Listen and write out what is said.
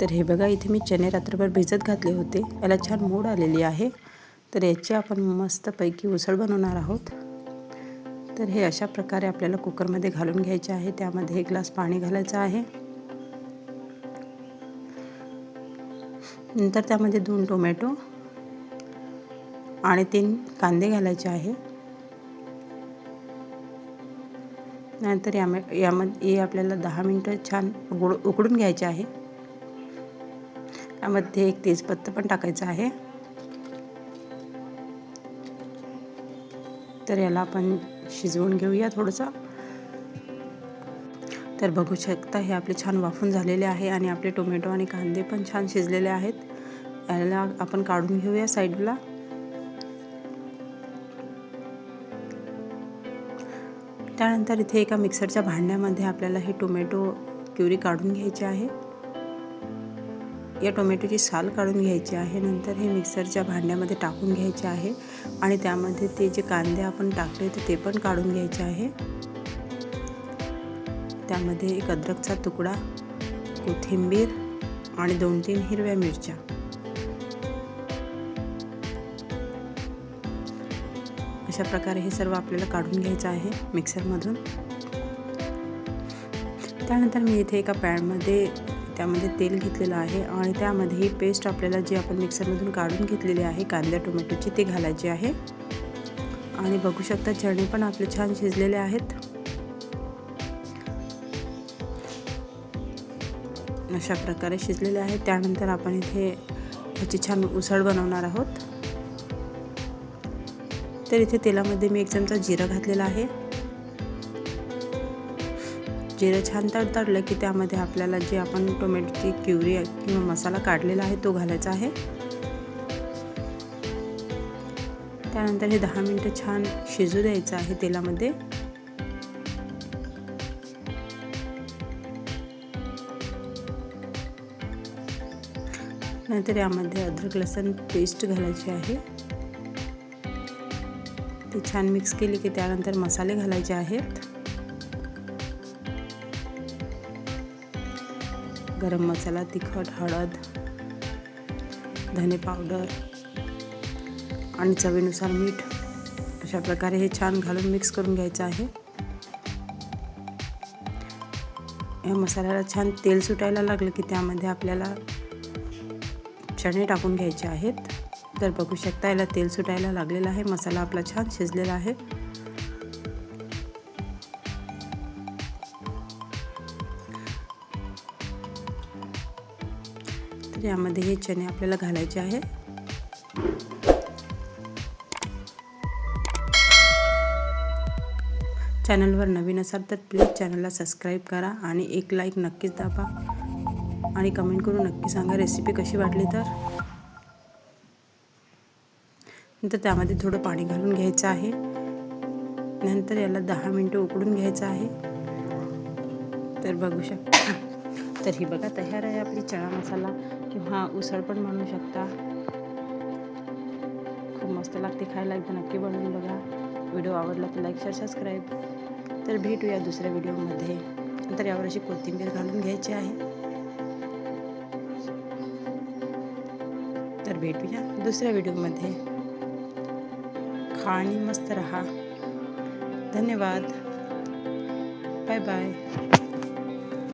तर हे बघा इथे मी चणे रात्रभर भिजत घातले होते. याला छान मोड आलेली आहे. तर याची आपण मस्तपैकी उसळ बनवणार आहोत. तर हे अशा प्रकारे आपल्याला कुकरमध्ये घालून घ्यायचे आहे. त्यामध्ये एक ग्लास पाणी घालायचं आहे. नंतर त्यामध्ये दोन टोमॅटो आणि तीन कांदे घालायचे आहे. नंतर याम यामध्ये आपल्याला दहा मिनटं छान उघड उकडून घ्यायचे आहे. यामध्ये एक तेजपत्ता पण टाकायचं आहे. तर याला आपण शिजवून घेऊया थोडंसं. तर बघू शकता हे आपले छान वाफून झालेले आहे आणि आपले टोमॅटो आणि कांदे पण छान शिजलेले आहेत. याला आपण काढून घेऊया साईडला. त्यानंतर इथे एका मिक्सरच्या भांड्यामध्ये आपल्याला हे टोमॅटो प्युरी काढून घ्यायची आहे. या टोमॅटोची साल काढून घ्यायची आहे. नंतर हे मिक्सरच्या भांड्यामध्ये टाकून घ्यायचे आहे. आणि त्यामध्ये ते जे कांदे आपण टाकले होते ते पण काढून घ्यायचे आहे. त्यामध्ये एक अद्रकचा तुकडा कोथिंबीर आणि दोन तीन हिरव्या मिरच्या. अशा प्रकारे हे सर्व आपल्याला काढून घ्यायचं आहे मिक्सरमधून. त्यानंतर मी इथे एका पॅनमध्ये त्यामध्ये तेल घेतलेलं आहे आणि त्यामध्ये ही पेस्ट आपल्याला जी आपण मिक्सरमधून काढून घेतलेली आहे कांद्या टोमॅटोची ती घालायची आहे. आणि बघू शकता चणे पण आपले छान शिजलेले आहेत. अशा प्रकारे शिजलेले आहेत. त्यानंतर आपण इथे ह्याची छान उसळ बनवणार आहोत. तर इथे तेलामध्ये मी एक चमचा जिरा घातलेला आहे. जिरं छान तडतडलं की त्यामध्ये आपल्याला जे आपण टोमॅटोची क्युरी किंवा मसाला काढलेला आहे तो घालायचा आहे. त्यानंतर हे दहा मिनटं छान शिजू द्यायचं आहे तेलामध्ये. नंतर यामध्ये अद्रक लसण पेस्ट घालायची आहे. ती छान मिक्स केली की त्यानंतर मसाले घालायचे आहेत. गरम मसाला तिखट हळद धने पावडर आणि चवीनुसार मीठ. अशा प्रकारे हे छान घालून मिक्स करून घ्यायचं आहे. या मसाल्याला छान तेल सुटायला लागलं की त्यामध्ये आपल्याला चणे टाकून घ्यायचे आहेत. तर बघू शकता याला तेल सुटायला लागलेलं आहे. मसाला आपला छान शिजलेला आहे. तर यामध्ये हे चणे आपल्याला घालायचे आहे चॅनलवर नवीन असाल तर प्लीज चॅनलला सबस्क्राईब करा आणि एक लाईक नक्कीच दाबा. आणि कमेंट करून नक्की सांगा रेसिपी कशी वाटली तर. नंतर त्यामध्ये थोडं पाणी घालून घ्यायचं आहे. नंतर याला दहा मिनटं उकडून घ्यायचं आहे. तर बघू शकता. तर ही बघा, तयार आहे आपली चणा मसाला. किंवा उसळ पण बनवू शकता. खूप मस्त लागते खायला, एकदा नक्की बनवून बघा. व्हिडिओ आवडला तर लाईक शेअर सबस्क्राईब तर भेटूया दुसऱ्या व्हिडिओमध्ये. नंतर यावर अशी कोथिंबीर घालून घ्यायची आहे. तर भेटूया दुसऱ्या व्हिडिओमध्ये. खा मस्त रहा. धन्यवाद. Bye bye